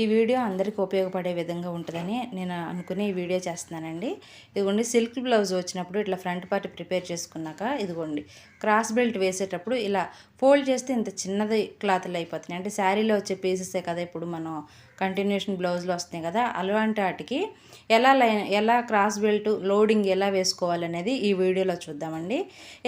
ఈ వీడియో అందరికీ ఉపయోగపడే విధంగా ఉంటుందని నేను అనుకుని ఈ వీడియో చేస్తున్నానండి. ఇదిగోండి సిల్క్ బ్లౌజ్ వచ్చినప్పుడు ఇట్లా ఫ్రంట్ పార్ట్ ప్రిపేర్ చేసుకున్నాక ఇదిగోండి క్రాస్ బెల్ట్ వేసేటప్పుడు ఇలా ఫోల్డ్ చేస్తే ఇంత చిన్నది క్లాత్లు అయిపోతున్నాయి. అంటే శారీలో వచ్చే పీసెసే కదా ఇప్పుడు మనం కంటిన్యూషన్ బ్లౌజ్లో వస్తున్నాయి కదా అలాంటి వాటికి ఎలా లైన్ ఎలా క్రాస్ బెల్ట్ లోడింగ్ ఎలా వేసుకోవాలనేది ఈ వీడియోలో చూద్దామండి.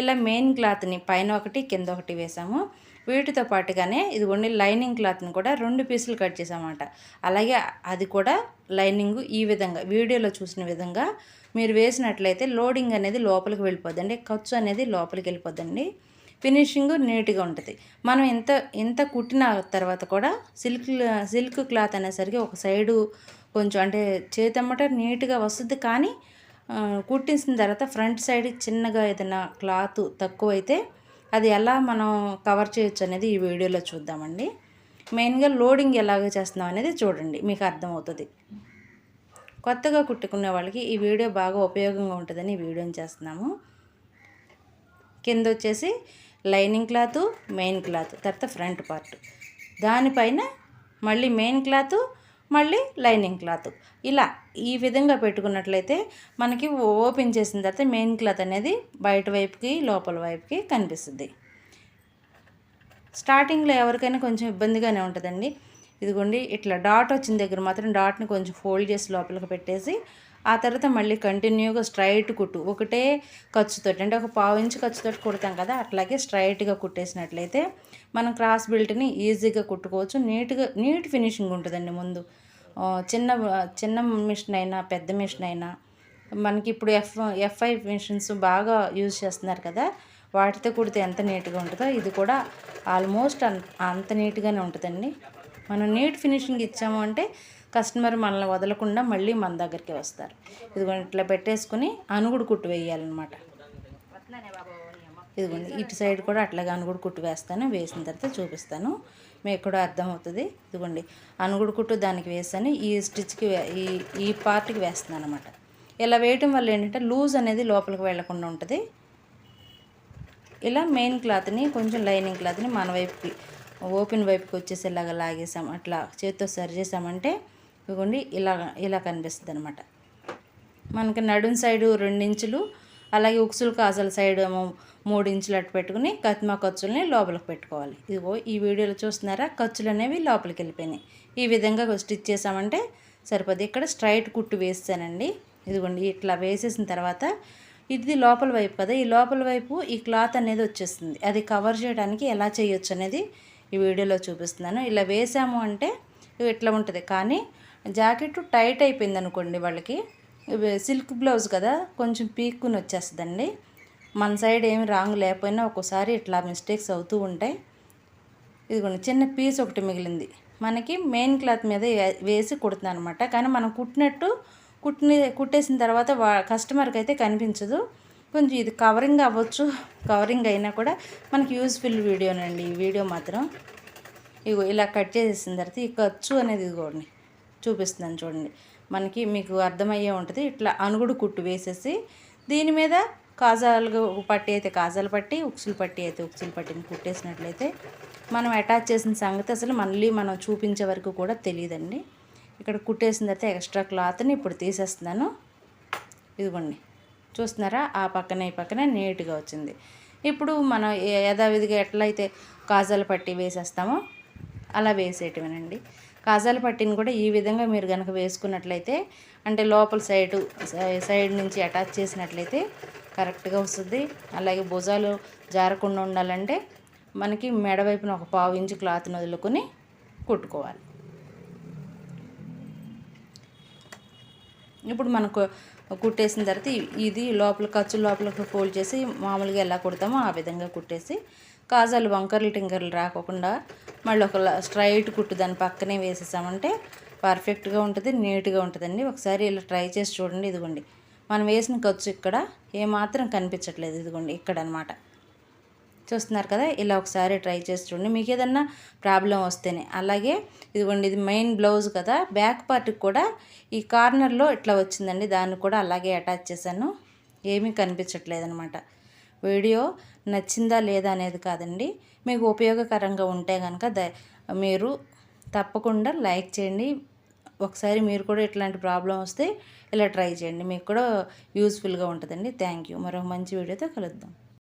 ఇలా మెయిన్ క్లాత్ని పైన ఒకటి కింద ఒకటి వేసాము. వీటితో పాటుగానే ఇదిగోండి లైనింగ్ క్లాత్ని కూడా రెండు పీసులు కట్ చేసామన్నమాట అలాగే అది కూడా లైనింగ్ ఈ విధంగా వీడియోలో చూసిన విధంగా మీరు వేసినట్లయితే లోడింగ్ అనేది లోపలికి వెళ్ళిపోద్దండి ఖర్చు అనేది లోపలికి వెళ్ళిపోద్దండి. ఫినిషింగ్ నీట్గా ఉంటుంది. మనం ఎంత ఎంత కుట్టిన తర్వాత కూడా సిల్క్ సిల్క్ క్లాత్ అనేసరికి ఒక సైడు కొంచెం అంటే చేతమ్మట నీట్గా వస్తుంది కానీ కుట్టించిన తర్వాత ఫ్రంట్ సైడ్ చిన్నగా ఏదైనా క్లాత్ తక్కువైతే అది ఎలా మనం కవర్ చేయొచ్చు అనేది ఈ వీడియోలో చూద్దామండి. మెయిన్గా లోడింగ్ ఎలాగ చేస్తున్నాం అనేది చూడండి మీకు అర్థమవుతుంది. కొత్తగా కుట్టుకునే వాళ్ళకి ఈ వీడియో బాగా ఉపయోగంగా ఉంటుందని ఈ వీడియోని చేస్తున్నాము. కింద వచ్చేసి లైనింగ్ క్లాత్ మెయిన్ క్లాత్ తర్వాత ఫ్రంట్ పార్ట్. దానిపైన మళ్ళీ మెయిన్ క్లాత్ మళ్ళీ లైనింగ్ క్లాత్. ఇలా ఈ విధంగా పెట్టుకున్నట్లయితే మనకి ఓపెన్ చేసిన తర్వాత మెయిన్ క్లాత్ అనేది బయట వైపుకి లోపల వైపుకి కనిపిస్తుంది. స్టార్టింగ్లో ఎవరికైనా కొంచెం ఇబ్బందిగానే ఉంటుందండి. ఇదిగోండి ఇట్లా డాట్ వచ్చిన దగ్గర మాత్రం డాట్ని కొంచెం ఫోల్డ్ చేసి లోపలికి పెట్టేసి ఆ తర్వాత మళ్ళీ కంటిన్యూగా స్ట్రైట్ కుట్టు. ఒకటే ఖర్చుతోటి అంటే ఒక పావు ఇంచు ఖర్చుతో కుడతాం కదా అట్లాగే స్ట్రైట్గా కుట్టేసినట్లయితే మనం క్రాస్ బెల్ట్ని ఈజీగా కుట్టుకోవచ్చు. నీట్గా నీట్ ఫినిషింగ్ ఉంటుందండి ముందు. చిన్న చిన్న మిషన్ అయినా పెద్ద మిషన్ అయినా మనకి ఇప్పుడు ఎఫ్ ఎఫ్ఐ మిషన్స్ బాగా యూజ్ చేస్తున్నారు కదా వాటితో కుడితే ఎంత నీట్గా ఉంటుందో ఇది కూడా ఆల్మోస్ట్ అంత నీట్గానే ఉంటుందండి. మనం నీట్ ఫినిషింగ్ ఇచ్చాము అంటే కస్టమర్ మనల్ని వదలకుండా మళ్ళీ మన దగ్గరికి వస్తారు. ఇదిగోండి ఇట్లా పెట్టేసుకుని అనుగుడు కుట్టు వేయాలన్నమాట. ఇదిగోండి ఇటు సైడ్ కూడా అట్లాగే అనుగుడు కుట్టు వేస్తాను వేసిన తర్వాత చూపిస్తాను. మీకు కూడా అర్థమవుతుంది. ఇదిగోండి అనుగుడు కుట్టు దానికి వేసాను ఈ స్టిచ్కి ఈ ఈ పార్ట్కి వేస్తున్నాను అనమాట ఇలా వేయటం వల్ల ఏంటంటే లూజ్ అనేది లోపలికి వెళ్ళకుండా ఉంటుంది. ఇలా మెయిన్ క్లాత్ని కొంచెం లైనింగ్ క్లాత్ని మన వైపుకి ఓపెన్ వైపుకి వచ్చేసేలాగా లాగేసాం. అట్లా చేతితో సరి చేసామంటే ఇదిగోండి ఇలా ఇలా కనిపిస్తుంది అనమాట మనకి నడుం సైడు రెండించులు అలాగే ఉక్సులు కాజల సైడ్ ఏమో మూడు ఇంచులు అట్టు పెట్టుకుని కత్మా ఖర్చుల్ని లోపలికి పెట్టుకోవాలి. ఇదిగో ఈ వీడియోలో చూస్తున్నారా? ఖర్చులు అనేవి లోపలికి వెళ్ళిపోయినాయి. ఈ విధంగా స్టిచ్ చేసామంటే సరిపోద్ది. ఇక్కడ స్ట్రైట్ కుట్టు వేస్తానండి. ఇదిగోండి ఇట్లా వేసేసిన తర్వాత ఇది లోపల వైపు కదా ఈ లోపల వైపు ఈ క్లాత్ అనేది వచ్చేస్తుంది. అది కవర్ చేయడానికి ఎలా చేయొచ్చు అనేది ఈ వీడియోలో చూపిస్తున్నాను. ఇలా వేసాము అంటే ఇట్లా ఉంటుంది. కానీ జాకెట్ టైట్ అయిపోయింది అనుకోండి వాళ్ళకి సిల్క్ బ్లౌజ్ కదా కొంచెం పీక్కుని వచ్చేస్తుందండి. మన సైడ్ ఏమి రాంగ్ లేకపోయినా ఒక్కోసారి ఇట్లా మిస్టేక్స్ అవుతూ ఉంటాయి. ఇదిగోండి చిన్న పీస్ ఒకటి మిగిలింది. మనకి మెయిన్ క్లాత్ మీద వేసి కుడుతున్నాను అనమాట కానీ మనం కుట్టినట్టు కుట్టిన కుట్టేసిన తర్వాత వా కస్టమర్కి అయితే కనిపించదు. కొంచెం ఇది కవరింగ్ అవ్వచ్చు కవరింగ్ అయినా కూడా మనకి యూజ్ఫుల్ వీడియోనండి. ఈ వీడియో మాత్రం ఇగో ఇలా కట్ చేసేసిన తర్వాత ఈ ఖర్చు అనేది ఇదిగోండి చూపిస్తున్నాను చూడండి. మనకి మీకు అర్థమయ్యే ఉంటుంది. ఇట్లా అనుగుడు కుట్టు వేసేసి దీని మీద కాజాలు పట్టి అయితే కాజాలు పట్టి ఉక్సులు పట్టి అయితే ఉక్సులు పట్టిని కుట్టేసినట్లయితే మనం అటాచ్ చేసిన సంగతి అసలు మళ్ళీ మనం చూపించే వరకు కూడా తెలియదండి. ఇక్కడ కుట్టేసిన తర్వాత ఎక్స్ట్రా క్లాత్ని ఇప్పుడు తీసేస్తున్నాను. ఇదిగోండి. చూస్తున్నారా? ఆ పక్కన ఈ పక్కన నీట్గా వచ్చింది. ఇప్పుడు మనం యథావిధిగా ఎట్లయితే కాజాలు పట్టి వేసేస్తామో అలా వేసేయటమేనండి. కాజాల పట్టిని కూడా ఈ విధంగా మీరు కనుక వేసుకున్నట్లయితే అంటే లోపల సైడు సైడ్ నుంచి అటాచ్ చేసినట్లయితే కరెక్ట్గా వస్తుంది. అలాగే భుజాలు జారకుండా ఉండాలంటే మనకి మెడ వైపున ఒక పావు ఇంచు క్లాత్ని వదులుకొని కుట్టుకోవాలి. ఇప్పుడు మనకు కుట్టేసిన తర్వాత ఇది లోపల ఖర్చు లోపల ఫోల్డ్ చేసి మామూలుగా ఎలా కుడతామో ఆ విధంగా కుట్టేసి కాజాలు వంకర్లు టింకర్లు రాకోకుండా మళ్ళీ ఒక స్ట్రైట్ కుట్టు దాని పక్కనే వేసేసామంటే పర్ఫెక్ట్గా ఉంటుంది నీట్గా ఉంటుందండి. ఒకసారి ఇలా ట్రై చేసి చూడండి ఇదిగోండి. మనం వేసిన ఖర్చు ఇక్కడ ఏమాత్రం కనిపించట్లేదు ఇదిగోండి ఇక్కడ అనమాట చూస్తున్నారు కదా ఇలా ఒకసారి ట్రై చేసి చూడండి. మీకు ఏదన్నా ప్రాబ్లం వస్తేనే. అలాగే ఇదిగోండి ఇది మెయిన్ బ్లౌజ్ కదా బ్యాక్ పార్ట్కి కూడా ఈ కార్నర్లో ఇట్లా వచ్చిందండి దాన్ని కూడా అలాగే అటాచ్ చేశాను. ఏమీ కనిపించట్లేదు అనమాట వీడియో నచ్చిందా లేదా అనేది కాదండి. మీకు ఉపయోగకరంగా ఉంటే కనుక ద మీరు తప్పకుండా లైక్ చేయండి. ఒకసారి మీరు కూడా ఇట్లాంటి ప్రాబ్లం వస్తే ఇలా ట్రై చేయండి. మీకు కూడా యూస్ఫుల్గా ఉంటుందండి. Thank you. మరొక మంచి వీడియోతో కలుద్దాం.